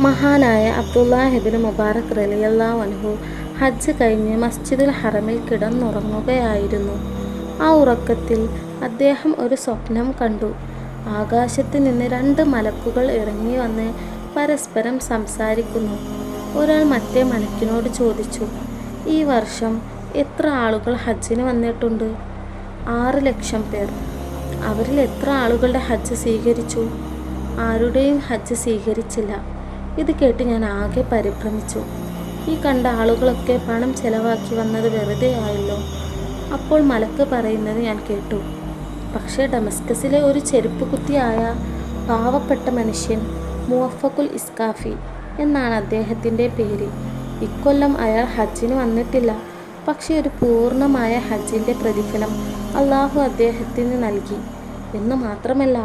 മഹാനായ അബ്ദുല്ലാഹിബിന് മുബാറക് റലിയല്ലാ വൻഹു ഹജ്ജ് കഴിഞ്ഞ് മസ്ജിദുൽ ഹറമിൽ കിടന്നുറങ്ങുകയായിരുന്നു. ആ ഉറക്കത്തിൽ അദ്ദേഹം ഒരു സ്വപ്നം കണ്ടു. ആകാശത്ത് നിന്ന് രണ്ട് മലക്കുകൾ ഇറങ്ങി വന്ന് പരസ്പരം സംസാരിക്കുന്നു. ഒരാൾ മറ്റേ മലക്കിനോട് ചോദിച്ചു, "ഈ വർഷം എത്ര ആളുകൾ ഹജ്ജിന് വന്നിട്ടുണ്ട്? "ആറ് ലക്ഷം പേർ. അവരിൽ എത്ര ആളുകളുടെ ഹജ്ജ് സ്വീകരിച്ചു? "ആരുടെയും ഹജ്ജ് സ്വീകരിച്ചില്ല. ഇത് കേട്ട് ഞാൻ ആകെ പരിഭ്രമിച്ചു. ഈ കണ്ട ആളുകളൊക്കെ പണം ചെലവാക്കി വന്നത് വെറുതെ ആയല്ലോ അപ്പോൾ മലക്ക് പറയുന്നത് ഞാൻ കേട്ടു, "പക്ഷേ ഡമസ്കസിലെ ഒരു ചെരുപ്പ് കുത്തിയായ പാവപ്പെട്ട മനുഷ്യൻ മുവഫക്കുൽ ഇസ്കാഫി എന്നാണ് അദ്ദേഹത്തിന്റെ പേര്. ഇക്കൊല്ലം അയാൾ ഹജ്ജിന് വന്നിട്ടില്ല. പക്ഷേ ഒരു പൂർണമായ ഹജ്ജിന്റെ പ്രതിഫലം അള്ളാഹു അദ്ദേഹത്തിന് നൽകി. എന്ന് മാത്രമല്ല,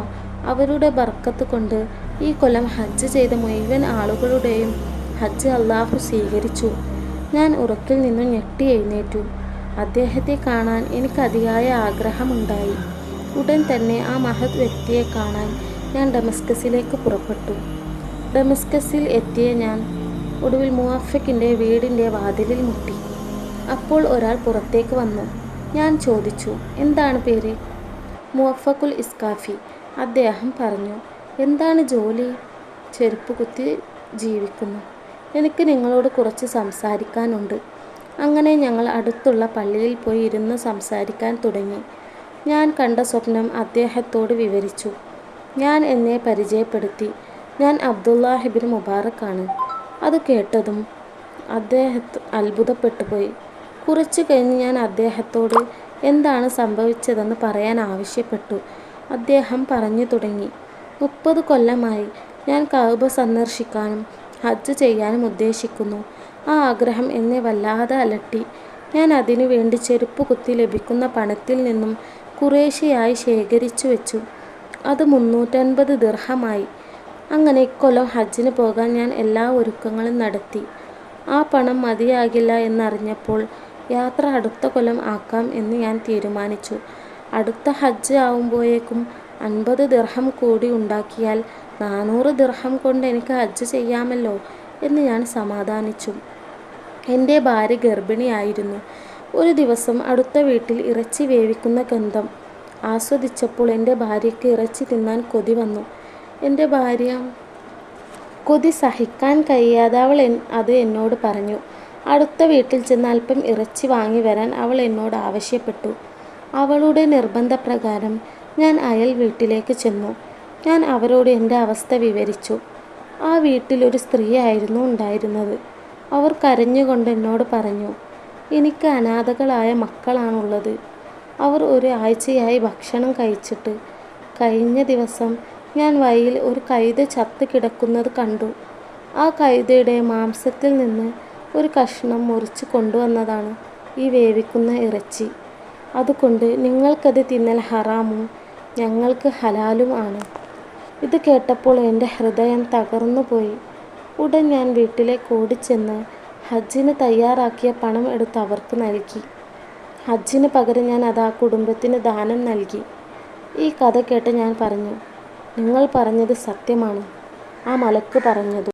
അവരുടെ ബർക്കത്ത് കൊണ്ട് ഈ കൊല്ലം ഹജ്ജ് ചെയ്ത മുഴുവൻ ആളുകളുടെയും ഹജ്ജ് അള്ളാഹു സ്വീകരിച്ചു. " ഞാൻ ഉറക്കിൽ നിന്നും ഞെട്ടി എഴുന്നേറ്റു. അദ്ദേഹത്തെ കാണാൻ എനിക്ക് അതിയായ ആഗ്രഹമുണ്ടായി. ഉടൻ തന്നെ ആ മഹത് വ്യക്തിയെ കാണാൻ ഞാൻ ഡമസ്കസിലേക്ക് പുറപ്പെട്ടു. ഡമസ്കസിൽ എത്തിയ ഞാൻ ഒടുവിൽ മുവാഫക്കിന്റെ വീടിന്റെ വാതിലിൽ മുട്ടി. അപ്പോൾ ഒരാൾ പുറത്തേക്ക് വന്നു. ഞാൻ ചോദിച്ചു, "എന്താണ് പേര്? മുവഫക്കുൽ ഇസ്കാഫി. " അദ്ദേഹം പറഞ്ഞു. "എന്താണ് ജോലി? ചെരുപ്പ് കുത്തി ജീവിക്കുന്നു. എനിക്ക് നിങ്ങളോട് കുറച്ച് സംസാരിക്കാനുണ്ട്. " അങ്ങനെ ഞങ്ങൾ അടുത്തുള്ള പള്ളിയിൽ പോയി ഇരുന്ന് സംസാരിക്കാൻ തുടങ്ങി. ഞാൻ കണ്ട സ്വപ്നം അദ്ദേഹത്തോട് വിവരിച്ചു. ഞാൻ എന്നെ പരിചയപ്പെടുത്തി. "ഞാൻ അബ്ദുല്ലാഹിബിൻ മുബാറക്കാണ് " അത് കേട്ടതും അദ്ദേഹം അത്ഭുതപ്പെട്ടുപോയി. കുറച്ചു കഴിഞ്ഞ് ഞാൻ അദ്ദേഹത്തോട് എന്താണ് സംഭവിച്ചതെന്ന് പറയാൻ ആവശ്യപ്പെട്ടു. അദ്ദേഹം പറഞ്ഞു തുടങ്ങി, "മുപ്പത് കൊല്ലമായി ഞാൻ കഅബ സന്ദർശിക്കാനും ഹജ്ജ് ചെയ്യാനും ഉദ്ദേശിക്കുന്നു. ആ ആഗ്രഹം എന്നെ വല്ലാതെ അലട്ടി. ഞാൻ അതിനു വേണ്ടി ചെരുപ്പ് കുത്തി ലഭിക്കുന്ന പണത്തിൽ നിന്നും കുറേശ്ശെയായി ശേഖരിച്ചു വെച്ചു. അത് മുന്നൂറ്റൻപത് ദിർഹമായി. അങ്ങനെ ഇക്കൊല്ലം ഹജ്ജിന് പോകാൻ ഞാൻ എല്ലാ ഒരുക്കങ്ങളും നടത്തി. ആ പണം മതിയാകില്ല എന്നറിഞ്ഞപ്പോൾ യാത്ര അടുത്ത കൊല്ലം ആക്കാം എന്ന് ഞാൻ തീരുമാനിച്ചു. അടുത്ത ഹജ്ജ് ആവുമ്പോഴേക്കും അൻപത് ദിർഹം കൂടി ഉണ്ടാക്കിയാൽ നാനൂറ് ദിർഹം കൊണ്ട് എനിക്ക് ഹജ്ജ് ചെയ്യാമല്ലോ എന്ന് ഞാൻ സമാധാനിച്ചു. എന്റെ ഭാര്യ ഗർഭിണിയായിരുന്നു. ഒരു ദിവസം അടുത്ത വീട്ടിൽ ഇറച്ചി വേവിക്കുന്ന ഗന്ധം ആസ്വദിച്ചപ്പോൾ എന്റെ ഭാര്യയ്ക്ക് ഇറച്ചി തിന്നാൻ കൊതി വന്നു. എന്റെ ഭാര്യ കൊതി സഹിക്കാൻ കഴിയാതെ അവൾ അത് എന്നോട് പറഞ്ഞു. അടുത്ത വീട്ടിൽ ചെന്ന് അല്പം ഇറച്ചി വാങ്ങി വരാൻ അവൾ എന്നോട് ആവശ്യപ്പെട്ടു. അവളുടെ നിർബന്ധപ്രകാരം ഞാൻ അയൽ വീട്ടിലേക്ക് ചെന്നു. ഞാൻ അവരോട് എന്റെ അവസ്ഥ വിവരിച്ചു. ആ വീട്ടിലൊരു സ്ത്രീയായിരുന്നു ഉണ്ടായിരുന്നത്. അവർ കരഞ്ഞുകൊണ്ട് എന്നോട് പറഞ്ഞു, "എനിക്ക് അനാഥകളായ മക്കളാണുള്ളത്. അവർ ഒരു ആഴ്ചയായി ഭക്ഷണം കഴിച്ചിട്ട്. കഴിഞ്ഞ ദിവസം ഞാൻ വഴിയിൽ ഒരു കൈത ചത്ത് കിടക്കുന്നത് കണ്ടു. ആ കൈതയുടെ മാംസത്തിൽ നിന്ന് ഒരു കഷ്ണം മുറിച്ച് കൊണ്ടുവന്നതാണ് ഈ വേവിക്കുന്ന ഇറച്ചി. അതുകൊണ്ട് നിങ്ങൾക്കത് തിന്നൽ ഹറാമും ഞങ്ങൾക്ക് ഹലാലും ആണ്. " ഇത് കേട്ടപ്പോൾ എന്റെ ഹൃദയം തകർന്നുപോയി. ഉടൻ ഞാൻ വീട്ടിലേക്ക് ഓടിച്ചെന്ന് ഹജ്ജിന് തയ്യാറാക്കിയ പണം എടുത്ത് അവർക്ക് നൽകി. ഹജ്ജിന് പകരം ഞാൻ അത് ആ കുടുംബത്തിന് ദാനം നൽകി. ഈ കഥ കേട്ട് ഞാൻ പറഞ്ഞു, "നിങ്ങൾ പറഞ്ഞത് സത്യമാണ്. ആ മലക്ക് പറഞ്ഞതും